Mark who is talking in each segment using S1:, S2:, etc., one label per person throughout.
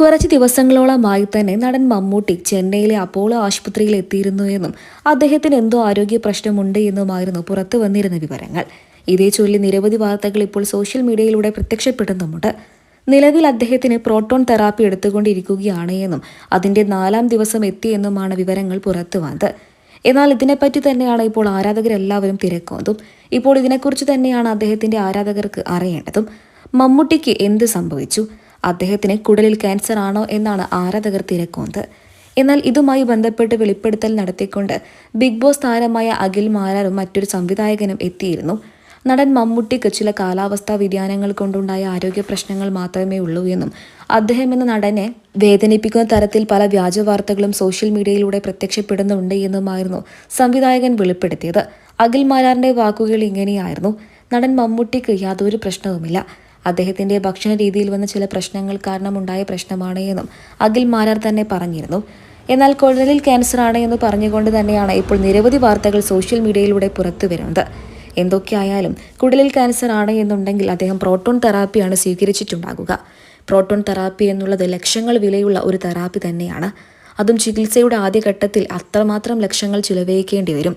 S1: കുറച്ച് ദിവസങ്ങളോളമായി തന്നെ നടൻ മമ്മൂട്ടി ചെന്നൈയിലെ അപ്പോളോ ആശുപത്രിയിൽ എത്തിയിരുന്നു എന്നും അദ്ദേഹത്തിന് എന്തോ ആരോഗ്യ പ്രശ്നമുണ്ട് എന്നുമായിരുന്നു പുറത്തു വന്നിരുന്ന വിവരങ്ങൾ. ഇതേ ചൊല്ലി നിരവധി വാർത്തകൾ ഇപ്പോൾ സോഷ്യൽ മീഡിയയിലൂടെ പ്രത്യക്ഷപ്പെടുന്നുമുണ്ട്. നിലവിൽ അദ്ദേഹത്തിന് പ്രോട്ടോൺ തെറാപ്പി എടുത്തുകൊണ്ടിരിക്കുകയാണ് എന്നും അതിന്റെ നാലാം ദിവസം എത്തിയെന്നുമാണ് വിവരങ്ങൾ പുറത്തു വന്നത്. എന്നാൽ ഇതിനെപ്പറ്റി തന്നെയാണ് ഇപ്പോൾ ആരാധകരെല്ലാവരും തിരക്കുന്നതും ഇപ്പോൾ ഇതിനെക്കുറിച്ച് തന്നെയാണ് അദ്ദേഹത്തിന്റെ ആരാധകർക്ക് അറിയേണ്ടതും. മമ്മൂട്ടിക്ക് എന്ത് സംഭവിച്ചു? അദ്ദേഹത്തിന് കുടലിൽ ക്യാൻസർ ആണോ എന്നാണ് ആരാധകർ തിരക്കുന്നത്. എന്നാൽ ഇതുമായി ബന്ധപ്പെട്ട് വെളിപ്പെടുത്തൽ നടത്തിക്കൊണ്ട് ബിഗ് ബോസ് താരമായ അഖിൽ മാരാറും മറ്റൊരു സംവിധായകനും എത്തിയിരുന്നു. നടൻ മമ്മൂട്ടിക്ക് ചില കാലാവസ്ഥാ വ്യതിയാനങ്ങൾ കൊണ്ടുണ്ടായ ആരോഗ്യ പ്രശ്നങ്ങൾ മാത്രമേ ഉള്ളൂ എന്നും അദ്ദേഹം എന്ന നടനെ വേദനിപ്പിക്കുന്ന തരത്തിൽ പല വ്യാജ വാർത്തകളും സോഷ്യൽ മീഡിയയിലൂടെ പ്രത്യക്ഷപ്പെടുന്നുണ്ട് എന്നുമായിരുന്നു സംവിധായകൻ വെളിപ്പെടുത്തിയത്. അഖിൽ മാരാറിന്റെ വാക്കുകൾ ഇങ്ങനെയായിരുന്നു. നടൻ മമ്മൂട്ടിക്ക് യാതൊരു പ്രശ്നവുമില്ല. അദ്ദേഹത്തിന്റെ ഭക്ഷണ രീതിയിൽ വന്ന ചില പ്രശ്നങ്ങൾ കാരണമുണ്ടായ പ്രശ്നമാണ് എന്നും അഖിൽ മാരാർ തന്നെ പറഞ്ഞിരുന്നു. എന്നാൽ കുഴലിൽ ക്യാൻസർ ആണ് എന്ന് പറഞ്ഞുകൊണ്ട് തന്നെയാണ് ഇപ്പോൾ നിരവധി വാർത്തകൾ സോഷ്യൽ മീഡിയയിലൂടെ പുറത്തു വരുന്നത്. എന്തൊക്കെയായാലും കുടലിൽ ക്യാൻസർ ആണ് എന്നുണ്ടെങ്കിൽ അദ്ദേഹം പ്രോട്ടോൺ തെറാപ്പിയാണ് സ്വീകരിച്ചിട്ടുണ്ടാകുക. പ്രോട്ടോൺ തെറാപ്പി എന്നുള്ളത് ലക്ഷങ്ങൾ വിലയുള്ള ഒരു തെറാപ്പി തന്നെയാണ്. അതും ചികിത്സയുടെ ആദ്യഘട്ടത്തിൽ അത്രമാത്രം ലക്ഷങ്ങൾ ചിലവഴിക്കേണ്ടി വരും.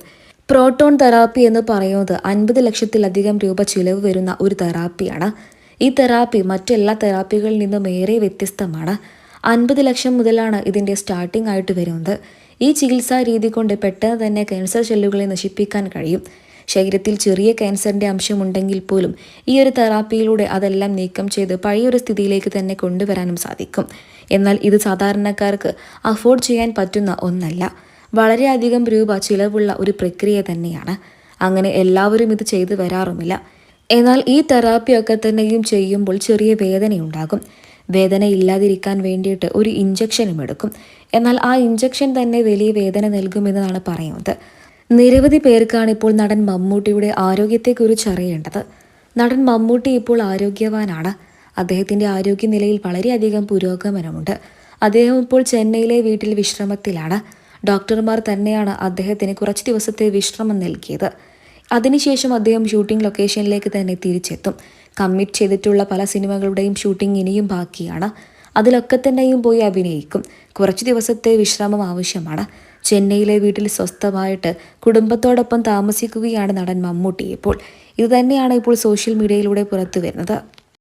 S1: പ്രോട്ടോൺ തെറാപ്പി എന്ന് പറയുന്നത് അൻപത് ലക്ഷത്തിലധികം രൂപ ചിലവ് വരുന്ന ഒരു തെറാപ്പിയാണ് ഈ തെറാപ്പി മറ്റെല്ലാ തെറാപ്പികളിൽ നിന്നും ഏറെ വ്യത്യസ്തമാണ്. അൻപത് ലക്ഷം മുതലാണ് ഇതിന്റെ സ്റ്റാർട്ടിംഗ് ആയിട്ട് വരുന്നത്. ഈ ചികിത്സാ രീതി കൊണ്ട് പെട്ടെന്ന് തന്നെ ക്യാൻസർ സെല്ലുകളെ നശിപ്പിക്കാൻ കഴിയും. ശരീരത്തിൽ ചെറിയ ക്യാൻസറിന്റെ അംശമുണ്ടെങ്കിൽ പോലും ഈ ഒരു തെറാപ്പിയിലൂടെ അതെല്ലാം നീക്കം ചെയ്ത് പഴയൊരു സ്ഥിതിയിലേക്ക് തന്നെ കൊണ്ടുവരാനും സാധിക്കും. എന്നാൽ ഇത് സാധാരണക്കാർക്ക് അഫോർഡ് ചെയ്യാൻ പറ്റുന്ന ഒന്നല്ല. വളരെയധികം രൂപ ചിലവുള്ള ഒരു പ്രക്രിയ തന്നെയാണ്. അങ്ങനെ എല്ലാവരും ഇത് ചെയ്തു വരാറുമില്ല. എന്നാൽ ഈ തെറാപ്പിയൊക്കെ തന്നെയും ചെയ്യുമ്പോൾ ചെറിയ വേദനയുണ്ടാകും. വേദന ഇല്ലാതിരിക്കാൻ വേണ്ടിയിട്ട് ഒരു ഇഞ്ചക്ഷനും എടുക്കും. എന്നാൽ ആ ഇഞ്ചക്ഷൻ തന്നെ വലിയ വേദന നൽകുമെന്നാണ് പറയുന്നത്. നിരവധി പേർക്കാണ് ഇപ്പോൾ നടൻ മമ്മൂട്ടിയുടെ ആരോഗ്യത്തെക്കുറിച്ച് അറിയേണ്ടത്. നടൻ മമ്മൂട്ടി ഇപ്പോൾ ആരോഗ്യവാനാണ്. അദ്ദേഹത്തിന്റെ ആരോഗ്യനിലയിൽ വളരെയധികം പുരോഗമനമുണ്ട്. അദ്ദേഹം ഇപ്പോൾ ചെന്നൈയിലെ വീട്ടിൽ വിശ്രമത്തിലാണ്. ഡോക്ടർമാർ തന്നെയാണ് അദ്ദേഹത്തിന് കുറച്ച് ദിവസത്തെ വിശ്രമം നൽകിയത്. അതിനുശേഷം അദ്ദേഹം ഷൂട്ടിംഗ് ലൊക്കേഷനിലേക്ക് തന്നെ തിരിച്ചെത്തും. കമ്മിറ്റ് ചെയ്തിട്ടുള്ള പല സിനിമകളുടെയും ഷൂട്ടിംഗ് ഇനിയും ബാക്കിയാണ്. അതിലൊക്കെ തന്നെയും പോയി അഭിനയിക്കും. കുറച്ച് ദിവസത്തെ വിശ്രമം ആവശ്യമാണ്. ചെന്നൈയിലെ വീട്ടിൽ സ്വസ്ഥമായിട്ട് കുടുംബത്തോടൊപ്പം താമസിക്കുകയാണ് നടൻ മമ്മൂട്ടി ഇപ്പോൾ. ഇതുതന്നെയാണ് ഇപ്പോൾ സോഷ്യൽ മീഡിയയിലൂടെ പുറത്തു വരുന്നത്